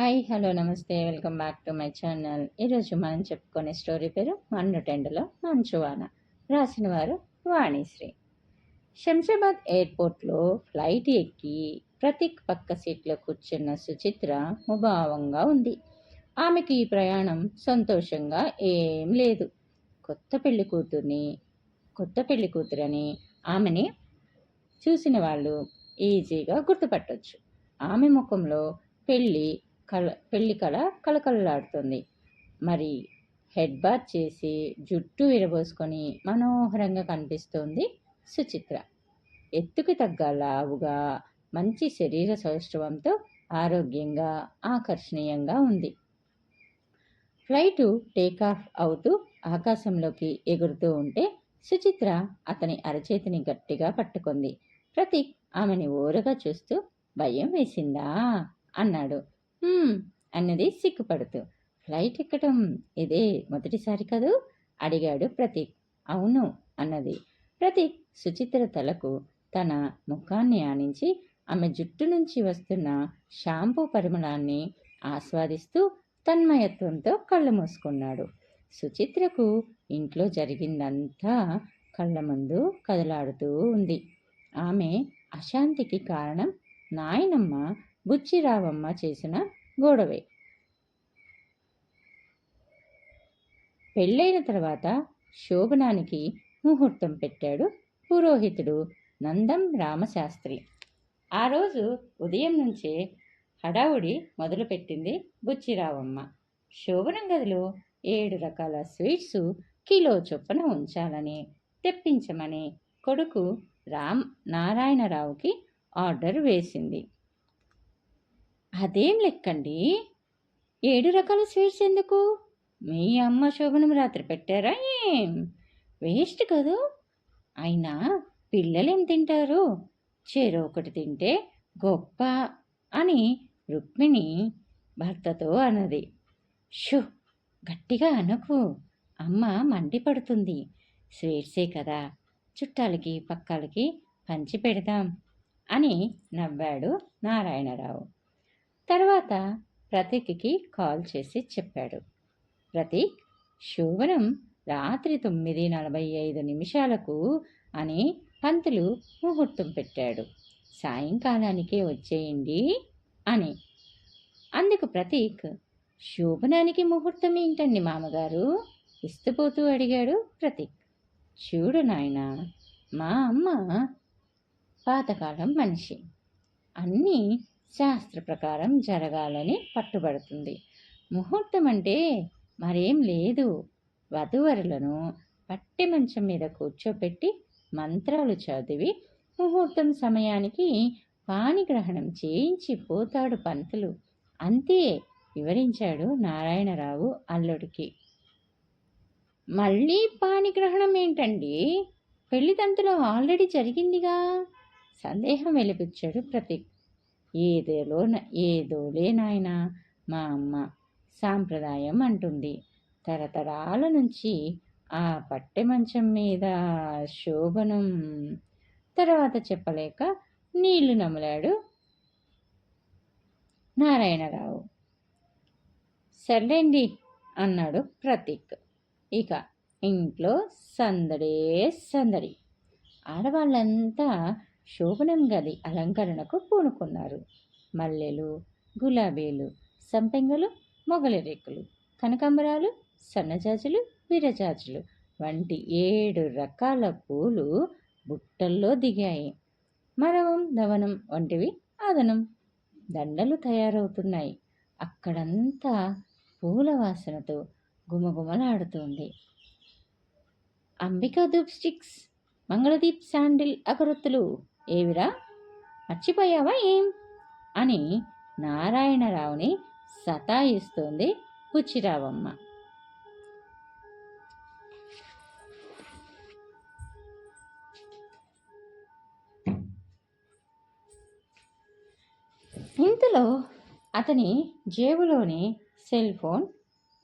Hi hello నమస్తే welcome back to my channel. ఈరోజు మనం చెప్పుకునే స్టోరీ పేరు మన్నుటెండలో మంచువాన. రాసిన వారు వాణిశ్రీ. శంషాబాద్ ఎయిర్పోర్ట్లో ఫ్లైట్ ఎక్కి ప్రతీక్ పక్క సీట్లో కూర్చున్న సుచిత్ర ముభావంగా ఉంది. ఆమెకి ఈ ప్రయాణం సంతోషంగా ఏం లేదు. కొత్త పెళ్ళి కూతుర్ని కొత్త పెళ్ళి కూతురని ఆమెని చూసిన వాళ్ళు ఈజీగా గుర్తుపట్టవచ్చు ఆమె ముఖంలో పెళ్ళి కళ పెళ్ళి కళ కళకళలాడుతుంది. మరి హెడ్ బాత్ చేసి జుట్టు విరబోసుకొని మనోహరంగా కనిపిస్తోంది సుచిత్ర. ఎత్తుకు తగ్గ లావుగా మంచి శరీర సౌష్ఠవంతో ఆరోగ్యంగా ఆకర్షణీయంగా ఉంది. ఫ్లైటు టేకాఫ్ అవుతూ ఆకాశంలోకి ఎగురుతూ ఉంటే సుచిత్ర అతని అరచేతిని గట్టిగా పట్టుకుంది. ప్రతీక్ ఆమెని ఓరగా చూస్తూ భయం వేసిందా? అన్నాడు. అన్నది సిగ్గుపడుతూ ఫ్లైట్ ఎక్కడం ఇదే మొదటిసారి కదూ? అడిగాడు ప్రతీక్. అవును అన్నది. ప్రతీక్ సుచిత్ర తలకు తన ముఖాన్ని ఆనించి ఆమె జుట్టు నుంచి వస్తున్న షాంపూ పరిమళాన్ని ఆస్వాదిస్తూ తన్మయత్వంతో కళ్ళు మూసుకున్నాడు. సుచిత్రకు ఇంట్లో జరిగిందంతా కళ్ళ ముందు కదలాడుతూ ఉంది. ఆమె అశాంతికి కారణం నాయనమ్మ బుచ్చిరావమ్మ చేసిన గొడవే. పెళ్ళైన తర్వాత శోభనానికి ముహూర్తం పెట్టాడు పురోహితుడు నందం రామశాస్త్రి. ఆ రోజు ఉదయం నుంచే హడావుడి మొదలుపెట్టింది బుచ్చిరావమ్మ. శోభనం గదిలో ఏడు రకాల స్వీట్స్ కిలో చొప్పున ఉంచాలని తెప్పించమని కొడుకు రామ్ నారాయణరావుకి ఆర్డర్ వేసింది. అదేం లెక్కండి? ఏడు రకాల స్వీట్స్ ఎందుకు? మీ అమ్మ శోభనం రాత్రి పెట్టారా ఏం? వేస్ట్ కదూ? అయినా పిల్లలేం తింటారు? చెరో ఒకటి తింటే గొప్ప అని రుక్మిణి భర్తతో అన్నది. షు గట్టిగా అనకు. అమ్మ మండిపడుతుంది స్వీట్సే కదా. చుట్టాలకి పక్కాలకి పంచి పెడదాం అని నవ్వాడు నారాయణరావు. తర్వాత ప్రతీక్కి కాల్ చేసి చెప్పాడు. ప్రతీక్ శోభనం రాత్రి తొమ్మిది నలభై ఐదు నిమిషాలకు అని పంతులు ముహూర్తం పెట్టాడు. సాయంకాలానికే వచ్చేయండి అని. అందుకు ప్రతీక్ శోభనానికి ముహూర్తం ఏంటండి మామగారు? ఇస్తుపోతూ అడిగాడు ప్రతీక్. చూడు నాయన మా అమ్మ పాతకాలం మనిషి. అన్నీ శాస్త్ర ప్రకారం జరగాలని పట్టుబడుతుంది. ముహూర్తం అంటే మరేం లేదు. వధువరులను పట్టె మంచం మీద కూర్చోపెట్టి మంత్రాలు చదివి ముహూర్తం సమయానికి పాణిగ్రహణం చేయించి పోతాడు పంతులు. అంతే వివరించాడు నారాయణరావు అల్లుడికి. మళ్ళీ పాణిగ్రహణం ఏంటండి? పెళ్ళితంతులో ఆల్రెడీ జరిగిందిగా? సందేహం వెలిపించాడు ప్రతీక్. ఏదేలో ఏదోలే నాయనా మా అమ్మ సాంప్రదాయం అంటుంది. తరతరాల నుంచి ఆ పట్టె మంచం మీద శోభనం. తర్వాత చెప్పలేక నీళ్ళు నమలాడు నారాయణరావు. సర్లేండి అన్నాడు ప్రతీక్. ఇక ఇంట్లో సందడే సందడి. ఆడవాళ్ళంతా శోభనం గది అలంకరణకు పూనుకున్నారు. మల్లెలు గులాబీలు సంపెంగలు మొగలి రేకులు కనకాంబరాలు సన్నజాజులు విరజాజులు వంటి ఏడు రకాల పూలు బుట్టల్లో దిగాయి. మరవం దవనం వంటివి అదనం దండలు తయారవుతున్నాయి. అక్కడంతా పూల వాసనతో గుమగుమలాడుతుంది. అంబికా దూప్ స్టిక్స్ మంగళదీప్ శాండిల్ అగరొత్తులు ఏవిరా? మర్చిపోయావా ఏం? అని నారాయణరావుని సతాయిస్తోంది పుచ్చిరావమ్మ. ఇంతలో అతని జేబులోని సెల్ ఫోన్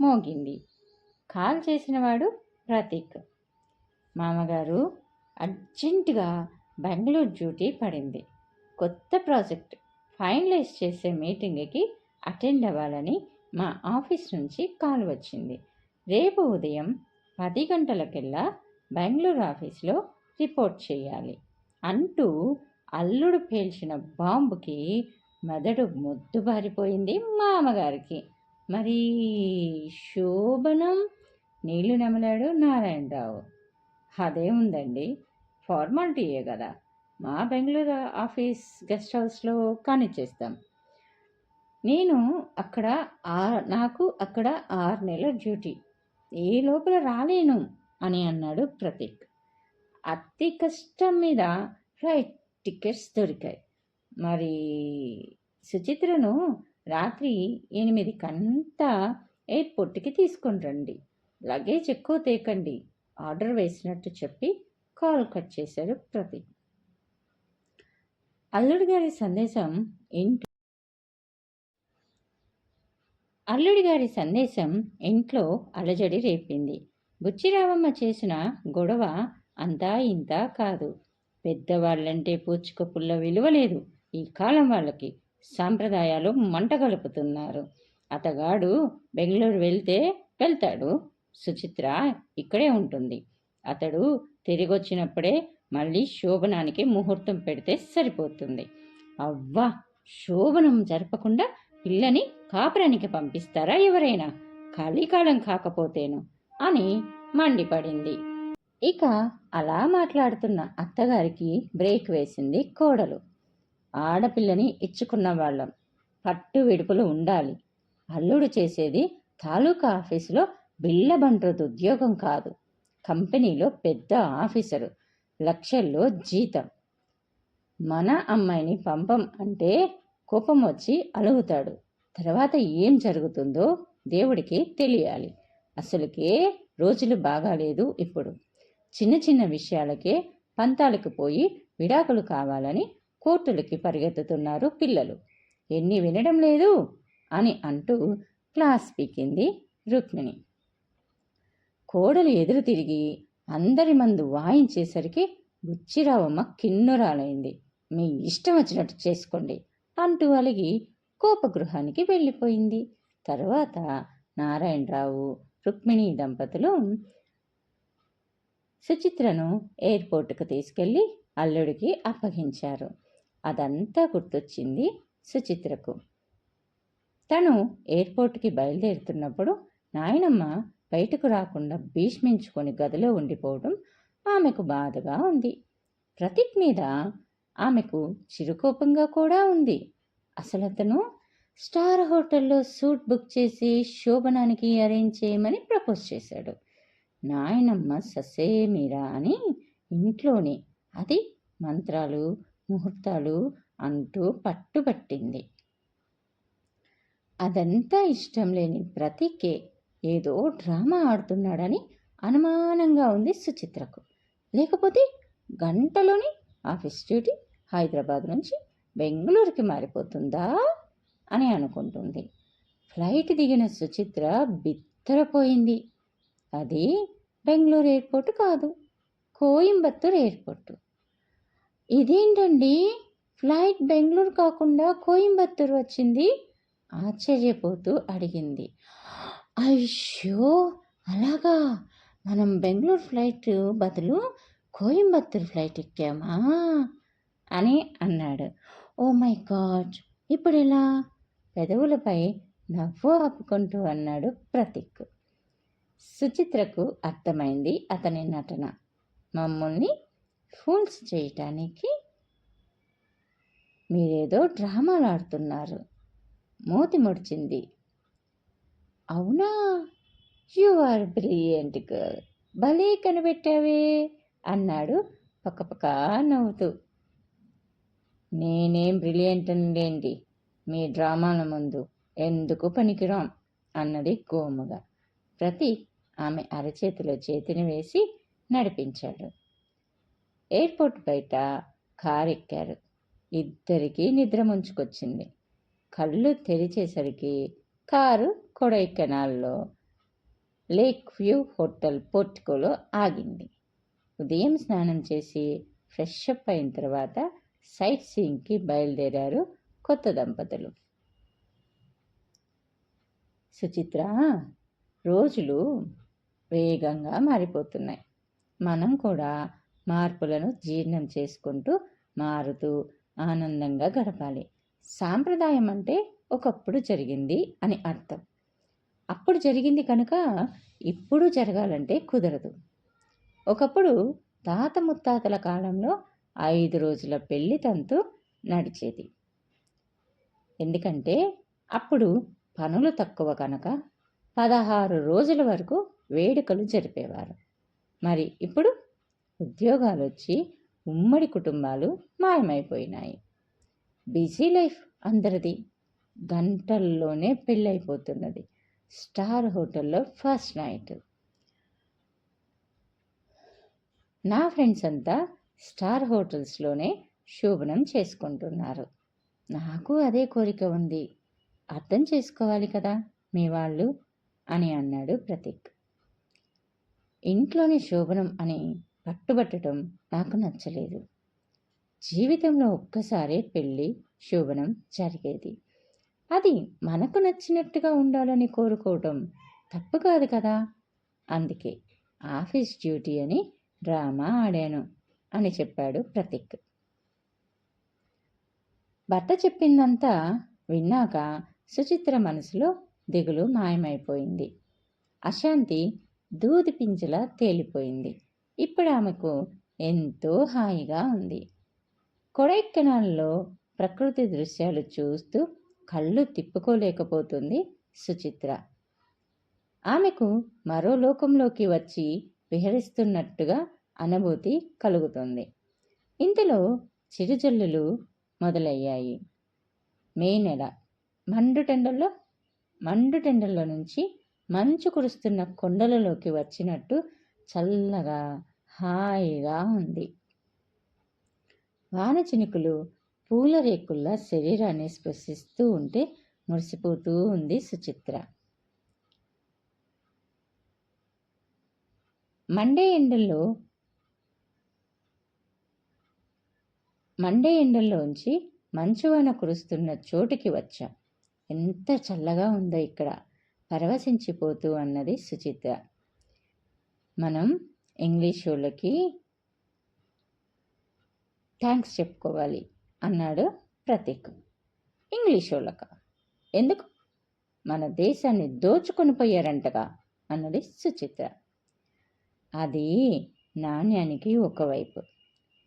మోగింది. కాల్ చేసినవాడు ప్రతీక్ మామగారు అర్జెంటుగా బెంగళూరు డ్యూటీ పడింది. కొత్త ప్రాజెక్ట్ ఫైనలైజ్ చేసే మీటింగ్కి అటెండ్ అవ్వాలని మా ఆఫీస్ నుంచి కాల్ వచ్చింది. రేపు ఉదయం పది గంటలకెల్లా బెంగళూరు ఆఫీస్లో రిపోర్ట్ చేయాలి అంటూ అల్లుడు పేల్చిన బాంబుకి మెదడు మొద్దుబారిపోయింది మామగారికి మరి శోభనం నీళ్ళు నమలాడు నారాయణరావు. అదే ఉందండి ఫార్మాలిటీయే కదా. మా బెంగళూరు ఆఫీస్ గెస్ట్ హౌస్లో కానిచ్చేస్తాం. నేను అక్కడ నాకు అక్కడ ఆరు నెలల డ్యూటీ. ఏ లోపల రాలేను అని అన్నాడు ప్రతీక్. అతి కష్టం మీద ఫ్లైట్ టికెట్స్ దొరికాయి. మరి సుచిత్రను రాత్రి ఎనిమిది కంతా ఎయిర్పోర్ట్కి తీసుకొని రండి. లగేజ్ ఎక్కువ తేకండి. ఆర్డర్ వేసినట్టు చెప్పి కాల్ కట్ చేశాడు ప్రతి. అల్లుడి గారి సందేశం ఇంట్లో అల్లుడి గారి సందేశం ఇంట్లో అలజడి రేపింది. బుచ్చిరావమ్మ చేసిన గొడవ అంతా ఇంత కాదు. పెద్దవాళ్ళంటే పూచుక పుల్ల విలువ లేదు ఈ కాలం వాళ్ళకి. సాంప్రదాయాలు మంట కలుపుతున్నారు. అతగాడు బెంగళూరు వెళ్తే వెళ్తాడు. సుచిత్ర ఇక్కడే ఉంటుంది. అతడు తిరిగొచ్చినప్పుడే మళ్ళీ శోభనానికి ముహూర్తం పెడితే సరిపోతుంది. అవ్వా! శోభనం జరపకుండా పిల్లని కాపురానికి పంపిస్తారా ఎవరైనా? కలికాలం కాకపోతేను అని మండిపడింది. ఇక అలా మాట్లాడుతున్న అత్తగారికి బ్రేక్ వేసింది కోడలు. ఆడపిల్లని ఇచ్చుకున్న వాళ్ళం. పట్టు విడుపులు ఉండాలి. అల్లుడు చేసేది తాలూకా ఆఫీసులో బిల్లబంట్రదు ఉద్యోగం కాదు. కంపెనీలో పెద్ద ఆఫీసరు. లక్షల్లో జీతం. మన అమ్మాయిని పంపం అంటే కోపం వచ్చి అలుగుతాడు. తర్వాత ఏం జరుగుతుందో దేవుడికి తెలియాలి. అసలుకే రోజులు బాగాలేదు ఇప్పుడు. చిన్న చిన్న విషయాలకే పంతాలకు పోయి విడాకులు కావాలని కోర్టులకి పరిగెత్తుతున్నారు పిల్లలు. ఎన్ని వినడం లేదు అని అంటూ క్లాస్ పీకింది రుక్మిణి. కోడలు ఎదురు తిరిగి అందరి మందు వాయించేసరికి బుచ్చిరావమ్మ కిన్నురాలైంది. మీ ఇష్టం వచ్చినట్టు చేసుకోండి అంటూ అలిగి కోపగృహానికి వెళ్ళిపోయింది. తర్వాత నారాయణరావు రుక్మిణి దంపతులు సుచిత్రను ఎయిర్పోర్టుకు తీసుకెళ్ళి అల్లుడికి అప్పగించారు. అదంతా గుర్తొచ్చింది సుచిత్రకు. తను ఎయిర్పోర్ట్కి బయలుదేరుతున్నప్పుడు నాయనమ్మ బయటకు రాకుండా భీష్మించుకొని గదిలో ఉండిపోవడం ఆమెకు బాధగా ఉంది. ప్రతీక్ మీద ఆమెకు చిరుకోపంగా కూడా ఉంది. అసలు అతను స్టార్ హోటల్లో సూట్ బుక్ చేసి శోభనానికి అరేంజ్ చేయమని ప్రపోజ్ చేశాడు. నాయనమ్మ ససేమిరా అని ఇంట్లోనే అది మంత్రాలు ముహూర్తాలు అంటూ పట్టుబట్టింది. అదంతా ఇష్టం లేని ప్రతికే ఏదో డ్రామా ఆడుతున్నాడని అనుమానంగా ఉంది సుచిత్రకు. లేకపోతే గంటలోని ఆఫీస్ డ్యూటీ హైదరాబాద్ నుంచి బెంగళూరుకి మారిపోతుందా అని అనుకుంటుంది. ఫ్లైట్ దిగిన సుచిత్ర బిత్తరపోయింది. అది బెంగళూరు ఎయిర్పోర్ట్ కాదు కోయంబత్తూర్ ఎయిర్పోర్టు. ఇదేంటండి? ఫ్లైట్ బెంగళూరు కాకుండా కోయంబత్తూరు వచ్చింది? ఆశ్చర్యపోతూ అడిగింది. అయ్యో! అలాగా. మనం బెంగళూరు ఫ్లైట్ బదులు కోయంబత్తూరు ఫ్లైట్ ఎక్కామా? అని అన్నాడు. Oh my god! ఇప్పుడు ఎలా పెదవులపై నవ్వు ఆపుకుంటూ అన్నాడు ప్రతీక్. సుచిత్రకు అర్థమైంది అతని నటన. మమ్మల్ని ఫూల్స్ చేయటానికి మీరేదో డ్రామాలు ఆడుతున్నారు. మూతి ముడిచింది. అవునా? యు ఆర్ బ్రిలియంట్ గర్ల్ భలే కనిపెట్టావే అన్నాడు పక్కపక్క నవ్వుతూ. నేనేం బ్రిలియంట్ లేండి మీ డ్రామాల ముందు ఎందుకు పనికిరాం అన్నది గోముగా ప్రతి ఆమె అరచేతిలో చేతిని వేసి నడిపించాడు. ఎయిర్పోర్ట్ బయట కారు ఎక్కారు ఇద్దరికీ నిద్ర ముంచుకొచ్చింది. కళ్ళు తెరిచేసరికి కారు కొడైకెనాల్లో లేక్ వ్యూ హోటల్ పోర్టికోలో ఆగింది. ఉదయం స్నానం చేసి ఫ్రెష్ అప్ అయిన తర్వాత సైట్ సీయింగ్కి బయలుదేరారు కొత్త దంపతులు. సుచిత్ర రోజులు వేగంగా మారిపోతున్నాయి. మనం కూడా మార్పులను జీర్ణం చేసుకుంటూ మారుతూ ఆనందంగా గడపాలి. సాంప్రదాయం అంటే ఒకప్పుడు జరిగింది అని అర్థం. అప్పుడు జరిగింది కనుక ఇప్పుడు జరగాలంటే కుదరదు. ఒకప్పుడు తాత ముత్తాతల కాలంలో ఐదు రోజుల పెళ్ళి తంతు నడిచేది. ఎందుకంటే అప్పుడు పనులు తక్కువ కనుక పదహారు రోజుల వరకు వేడుకలు జరిపేవారు. మరి ఇప్పుడు ఉద్యోగాలు వచ్చి ఉమ్మడి కుటుంబాలు మాయమైపోయినాయి. బిజీ లైఫ్ అందరిది. గంటల్లోనే పెళ్ళైపోతున్నది స్టార్ హోటల్లో ఫస్ట్ నైట్. నా ఫ్రెండ్స్ అంతా స్టార్ హోటల్స్లోనే శోభనం చేసుకుంటున్నారు. నాకు అదే కోరిక ఉంది. అర్థం చేసుకోవాలి కదా మీ వాళ్ళు? అని అన్నాడు ప్రతీక్. ఇంట్లోనే శోభనం అని పట్టుబట్టడం నాకు నచ్చలేదు. జీవితంలో ఒక్కసారే పెళ్ళి శోభనం జరిగేది. అది మనకు నచ్చినట్టుగా ఉండాలని కోరుకోవటం తప్పు కాదు కదా. అందుకే ఆఫీస్ డ్యూటీ అని డ్రామా ఆడాను అని చెప్పాడు ప్రతీక్. భర్త చెప్పిందంతా విన్నాక సుచిత్ర మనసులో దిగులు మాయమైపోయింది. అశాంతి దూది పింజలా తేలిపోయింది. ఇప్పుడు ఆమెకు ఎంతో హాయిగా ఉంది. కొడైకెనాల్లో ప్రకృతి దృశ్యాలు చూస్తూ కళ్ళు తిప్పుకోలేకపోతుంది సుచిత్ర. ఆమెకు మరో లోకంలోకి వచ్చి విహరిస్తున్నట్టుగా అనుభూతి కలుగుతుంది. ఇంతలో చిరుజల్లులు మొదలయ్యాయి. మే నెల. మండుటెండల్లో మండుటెండల్లో నుంచి మంచు కురుస్తున్న కొండలలోకి వచ్చినట్టు చల్లగా హాయిగా ఉంది. వాన చినుకులు పూల రేకుల్లా శరీరాన్ని స్పృశిస్తూ ఉంటే మురిసిపోతూ ఉంది సుచిత్ర. మండే ఎండల్లో మండే ఎండల్లోంచి మంచువాన కురుస్తున్న చోటుకి వచ్చాం. ఎంత చల్లగా ఉందో ఇక్కడ పరవశించిపోతూ అన్నది సుచిత్ర. మనం ఇంగ్లీష్ వాళ్ళకి థ్యాంక్స్ చెప్పుకోవాలి. అన్నాడు ప్రతీక్. ఇంగ్లీష్ వాళ్ళక. ఎందుకు? మన దేశాన్ని దోచుకొని పోయారంటగా అన్నది సుచిత్ర. అది నాణ్యానికి ఒకవైపు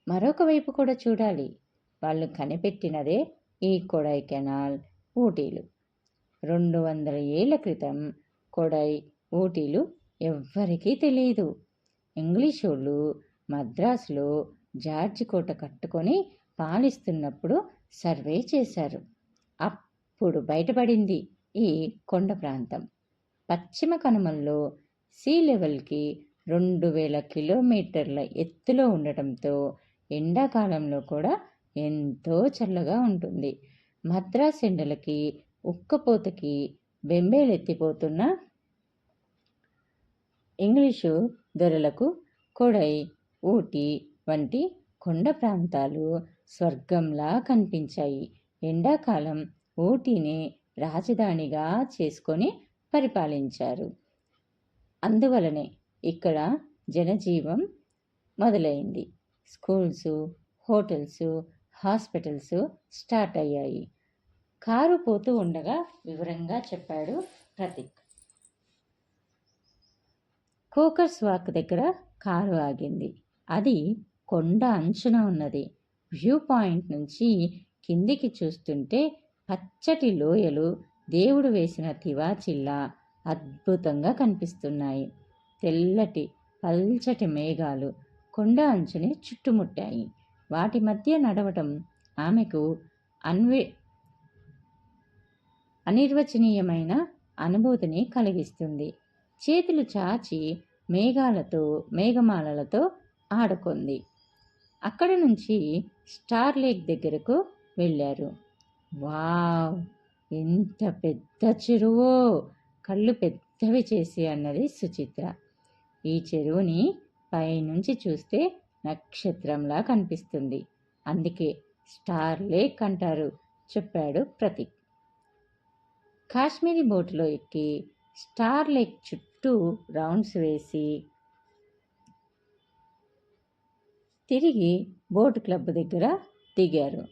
మరొక వైపు కూడా చూడాలి. వాళ్ళు కనిపెట్టినదే ఈ కొడైకెనాల్ ఊటీలు. రెండు వందల ఏళ్ళ క్రితం కొడై ఊటీలు ఎవ్వరికీ తెలియదు. ఇంగ్లీషోళ్ళు మద్రాసులో జార్జి కోట కట్టుకొని పాలిస్తున్నప్పుడు సర్వే చేశారు. అప్పుడు బయటపడింది ఈ కొండ ప్రాంతం. పశ్చిమ కనుమల్లో సీ లెవెల్కి రెండు వేల కిలోమీటర్ల ఎత్తులో ఉండటంతో ఎండాకాలంలో కూడా ఎంతో చల్లగా ఉంటుంది. మద్రాస్ ఎండలకి ఉక్కపోతకి బెంబేలెత్తిపోతున్న ఇంగ్లీషు దొరలకు కొడై ఊటీ వంటి కొండ ప్రాంతాలు స్వర్గంలా కనిపించాయి. ఎండాకాలం ఊటీని రాజధానిగా చేసుకొని పరిపాలించారు. అందువలనే ఇక్కడ జనజీవం మొదలైంది. స్కూల్స్ హోటల్స్ హాస్పిటల్స్ స్టార్ట్ అయ్యాయి. కారు పోతూ ఉండగా వివరంగా చెప్పాడు ప్రతీక్. కోకర్స్ వాక్ దగ్గర కారు ఆగింది. అది కొండ అంచున ఉన్నది. వ్యూ పాయింట్ నుంచి కిందికి చూస్తుంటే పచ్చటి లోయలు దేవుడు వేసిన తివాచిల్లా అద్భుతంగా కనిపిస్తున్నాయి. తెల్లటి పల్చటి మేఘాలు కొండ అంచుని చుట్టుముట్టాయి. వాటి మధ్య నడవటం ఆమెకు అన్వే అనిర్వచనీయమైన అనుభూతిని కలిగిస్తుంది. చేతులు చాచి మేఘాలతో మేఘమాలలతో ఆడుకుంది. అక్కడ నుంచి స్టార్ లేక్ దగ్గరకు వెళ్ళారు. వావ్! ఎంత పెద్ద చెరువు! కళ్ళు పెద్దవి చేసి అన్నది సుచిత్ర. ఈ చెరువుని పైనుంచి చూస్తే నక్షత్రంలా కనిపిస్తుంది. అందుకే స్టార్ లేక్ అంటారు చెప్పాడు ప్రతీక్. కాశ్మీరీ బోటులో ఎక్కి స్టార్ లేక్ చుట్టూ రౌండ్స్ వేసి తిరిగి బోటు క్లబ్ దగ్గర దిగారు.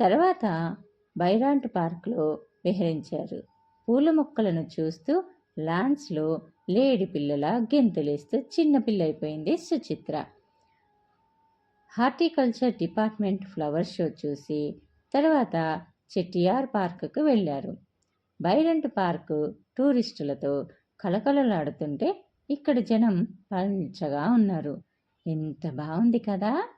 తర్వాత బైరాంట్ పార్క్లో విహరించారు. పూల మొక్కలను చూస్తూ లాన్స్లో లేడి పిల్లల గెంతులేస్తూ చిన్నపిల్లైపోయింది Suchitra. Horticulture department flower show చూసి తర్వాత చెట్టియార్ పార్కుకు వెళ్ళారు. బైరంట్ పార్కు టూరిస్టులతో కలకలలాడుతుంటే ఇక్కడ జనం పంచగా ఉన్నారు. ఎంత బాగుంది కదా?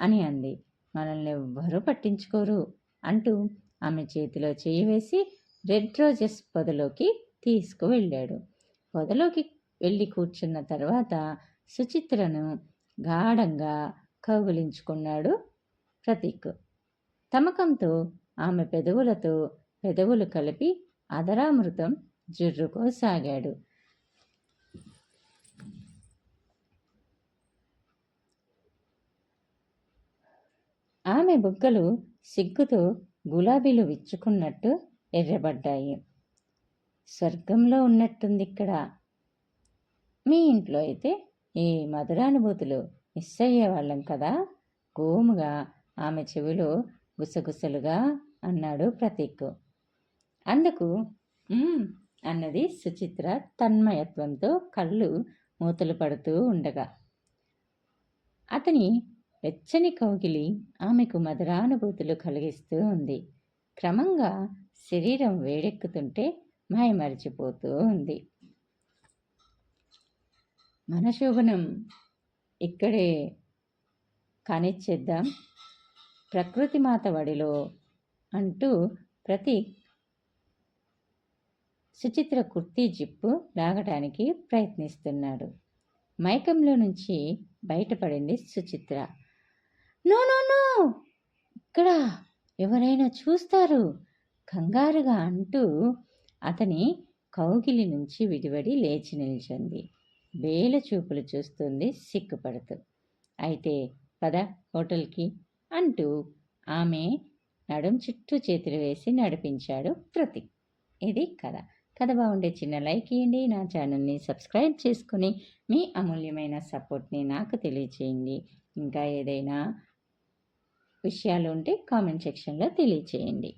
అని అంది. మనల్ని ఎవ్వరూ పట్టించుకోరు అంటూ ఆమె చేతిలో చేయి వేసి రెడ్ రోజెస్ పొదలోకి తీసుకువెళ్ళాడు. పొదలోకి వెళ్ళి కూర్చున్న తర్వాత సుచిత్రను గాఢంగా కౌగులించుకున్నాడు ప్రతీక్. తమకంతో ఆమె పెదవులతో పెదవులు కలిపి అదరామృతం జుర్రుకోసాగాడు. ఆమె బుగ్గలు సిగ్గుతో గులాబీలు విచ్చుకున్నట్టు ఎర్రబడ్డాయి. స్వర్గంలో ఉన్నట్టుంది ఇక్కడ మీ ఇంట్లో అయితే ఈ మధురానుభూతులు మిస్ అయ్యేవాళ్ళం కదా? గోముగా ఆమె చెవిలో గుసగుసలుగా అన్నాడు ప్రతీక్. అందుకు అన్నది సుచిత్ర తన్మయత్వంతో కళ్ళు మూతలు పడుతూ ఉండగా. అతని వెచ్చని కౌగిలి ఆమెకు మధురానుభూతులు కలిగిస్తూ ఉంది. క్రమంగా శరీరం వేడెక్కుతుంటే మాయమరిచిపోతూ ఉంది. మన శోభనం ఇక్కడే కానిచ్చేద్దాం. ప్రకృతి మాత వడిలో అంటూ ప్రతి సుచిత్ర కుర్తీ జిప్పు లాగటానికి ప్రయత్నిస్తున్నాడు. మైకంలో నుంచి బయటపడింది సుచిత్ర. No no no. ఇక్కడ ఎవరైనా చూస్తారు? కంగారుగా అంటూ అతని కౌగిలి నుంచి విడివడి లేచి నిల్చుంది. వేల చూపులు చూస్తుంది సిగ్గుపడుతూ. అయితే పద హోటల్కి అంటూ ఆమె నడుం చుట్టూ చేతులు వేసి నడిపించాడు ప్రతీక్ ఇది కథ. కథ బాగుండే చిన్న లైక్ ఇవ్వండి నా ఛానల్ని సబ్స్క్రైబ్ చేసుకుని మీ అమూల్యమైన సపోర్ట్ని నాకు తెలియచేయండి. ఇంకా ఏదైనా విషయాలు ఉంటే కామెంట్ సెక్షన్లో తెలియచేయండి.